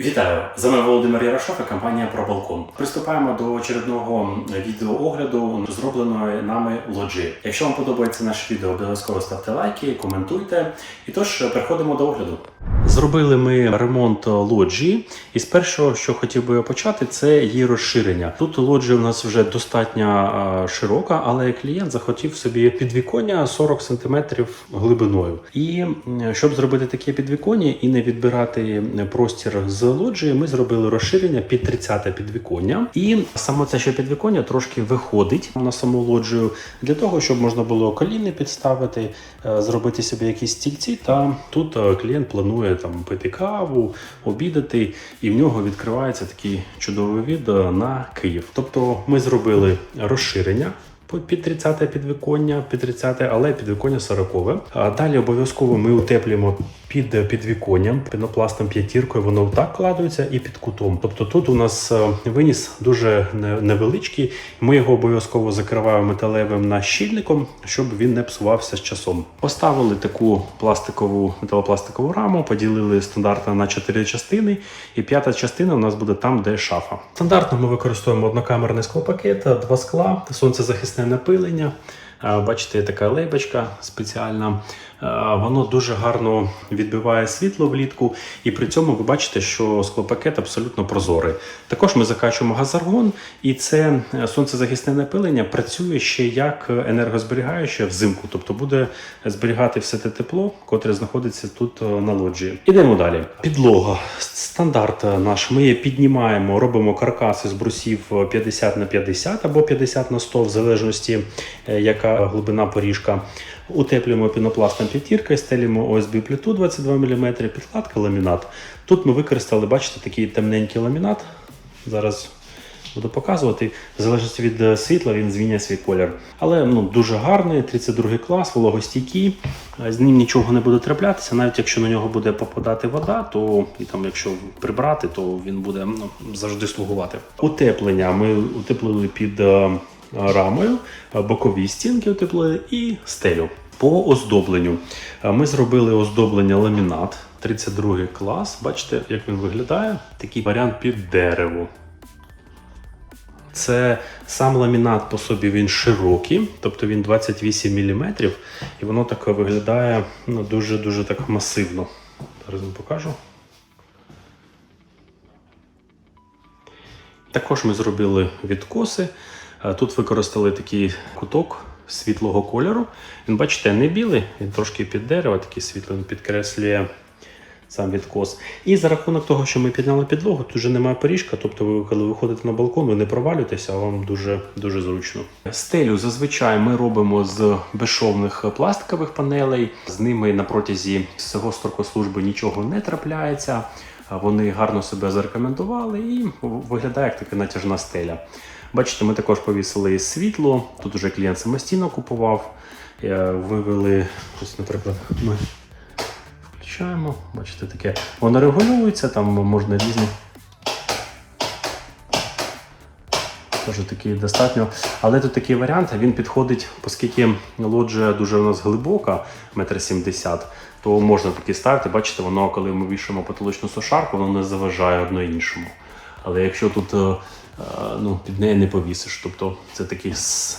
Вітаю! З вами Володимир Ярошов і компанія балкон. Приступаємо до очередного відеоогляду зробленої нами лоджі. Якщо вам подобається наше відео, обов'язково ставте лайки, коментуйте. І тож переходимо до огляду. Зробили ми ремонт лоджії, і з першого, що хотів би почати, це її розширення. Тут лоджія у нас вже достатньо широка, але клієнт захотів собі підвіконня 40 см глибиною. І щоб зробити таке підвіконня і не відбирати простір з лоджії, ми зробили розширення під 30 підвіконня. І саме це ще підвіконня трошки виходить на саму лоджію для того, щоб можна було коліни підставити, е, зробити собі якісь стільці. Та тут е, клієнт планує там пити каву, обідати, і в нього відкривається такий чудовий від е, на Київ. Тобто ми зробили розширення. Під 30 підвіконня, під 30, але підвіконня 40-ве. А далі обов'язково ми утеплюємо під підвіконням, пінопластом п'ятіркою, воно так кладується і під кутом. Тобто тут у нас е, виніс дуже не- невеличкий. Ми його обов'язково закриваємо металевим нащільником, щоб він не псувався з часом. Поставили таку пластикову металопластикову раму, поділили стандартно на чотири частини, і п'ята частина у нас буде там, де шафа. Стандартно ми використовуємо однокамерний склопакет, два скла, сонцезахисне напилення. Бачите, така лейбочка спеціальна. Воно дуже гарно відбиває світло влітку, і при цьому ви бачите, що склопакет абсолютно прозорий. Також ми закачуємо газаргон, і це е, сонцезахисне напилення працює ще як енергозберігаюче взимку, тобто буде зберігати все те тепло, котре знаходиться тут е, на лоджії. Ідемо далі. Підлога. Стандарт наш. Ми піднімаємо, робимо каркаси з брусів 50 на 50 або 50 на 100, в залежності е, глибина поріжка. Утеплюємо пінопластом п'ятірка, стелюємо ОСБ плиту 22 мм, підкладка ламінат. Тут ми використали, бачите, такий темненький ламінат. Зараз буду показувати. В від е, світла він змінює свій колір. Але ну, дуже гарний, 32 клас, вологостійкий. Е, З ним нічого не буде траплятися. Навіть якщо на нього буде попадати вода, то і там, якщо прибрати, то він буде ну, завжди слугувати. Утеплення ми утеплили під е, рамою, бокові стінки утеплили і стелю. По оздобленню ми зробили оздоблення ламінат 32 клас. Бачите, як він виглядає? Такий варіант під дерево. Це сам ламінат по собі він широкий, тобто він 28 мм, і воно так виглядає ну, дуже-дуже так масивно. Зараз вам покажу. Також ми зробили відкоси. Е, Тут використали такий куток світлого кольору. Він, бачите, не білий, він трошки під дерево, такий світлий, він підкреслює сам відкос. І за рахунок того, що ми підняли підлогу, тут вже немає поріжка, тобто ви, коли виходите на балкон, ви не провалюєтеся, а вам дуже, дуже зручно. Стелю зазвичай ми робимо з безшовних пластикових панелей. З ними на протязі всього строку служби нічого не трапляється. Вони гарно себе зарекомендували і виглядає як така натяжна стеля. Бачите, ми також повісили світло. Тут уже клієнт самостійно купував. Е, Вивели, ось, наприклад, ми включаємо. Бачите, таке. Воно регулюється, там можна різні. Теж такий достатньо. Але тут такий варіант, він підходить, оскільки лоджія дуже у нас глибока, метр сімдесят, то можна такі ставити. Бачите, воно, коли ми вішаємо потолочну сушарку, воно не заважає одно іншому. Але якщо тут е, ну, під неї не повісиш, тобто це такий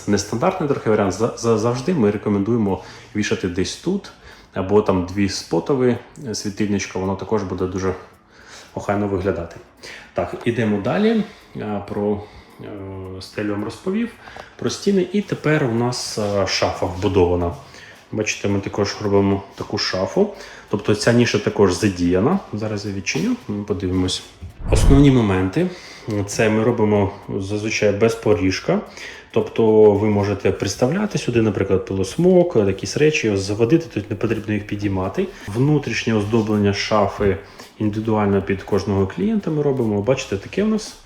нестандартний трохи варіант. За- за- Завжди ми рекомендуємо вішати десь тут, або там дві спотові е, світильничка, воно також буде дуже охайно виглядати. Так, ідемо далі. Про е, стелю вам розповів, про стіни. І тепер у нас е, шафа вбудована. Бачите, ми також робимо таку шафу. Тобто ця ніша також задіяна. Зараз я відчиню, ми подивимось. Основні моменти це ми робимо зазвичай без поріжка. Тобто ви можете приставляти сюди, наприклад, пилосмок, якісь речі, заводити, тут не потрібно їх підіймати. Внутрішнє оздоблення шафи індивідуально під кожного клієнта ми робимо. Бачите, таке у нас.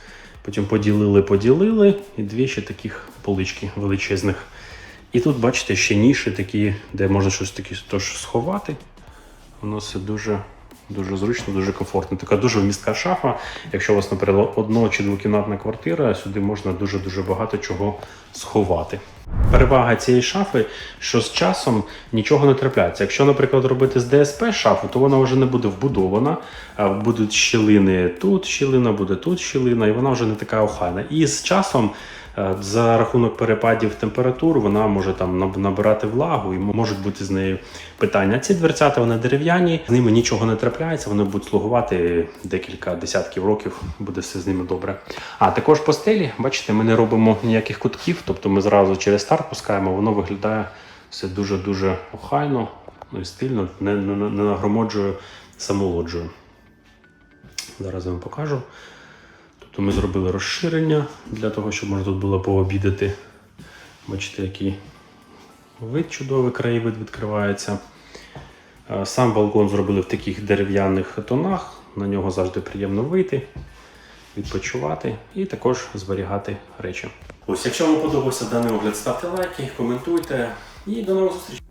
Потім поділили, поділили, і дві ще таких полички величезних. І тут, бачите, ще ніші такі, де можна щось таке тож сховати. Воно все дуже, дуже зручно, дуже комфортно. Така дуже вмістка шафа. Якщо у вас, наприклад, одно чи двокімнатна квартира, сюди можна дуже-дуже багато чого сховати. Перевага цієї шафи, що з часом нічого не трапляється. Якщо, наприклад, робити з ДСП шафу, то вона вже не буде вбудована, будуть щілини тут, щілина буде тут щілина, і вона вже не така охайна. І з часом, за рахунок перепадів температур, вона може там набирати влагу і можуть бути з нею питання. Ці дверцята вони дерев'яні, з ними нічого не трапляється, вони будуть слугувати декілька десятків років, буде все з ними добре. А також по стелі, бачите, ми не робимо ніяких кутків, тобто ми зразу через старт пускаємо, воно виглядає все дуже-дуже охайно, ну і стильно, не, не, не нагромоджує саму. Зараз я вам покажу. Тобто ми зробили розширення для того, щоб можна тут було пообідати. Бачите, який вид чудовий краєвид відкривається. Е, Сам балкон зробили в таких дерев'яних тонах. На нього завжди приємно вийти, відпочивати і також зберігати речі. Ось, якщо вам подобався даний огляд, ставте лайки, коментуйте і до нових зустрічей.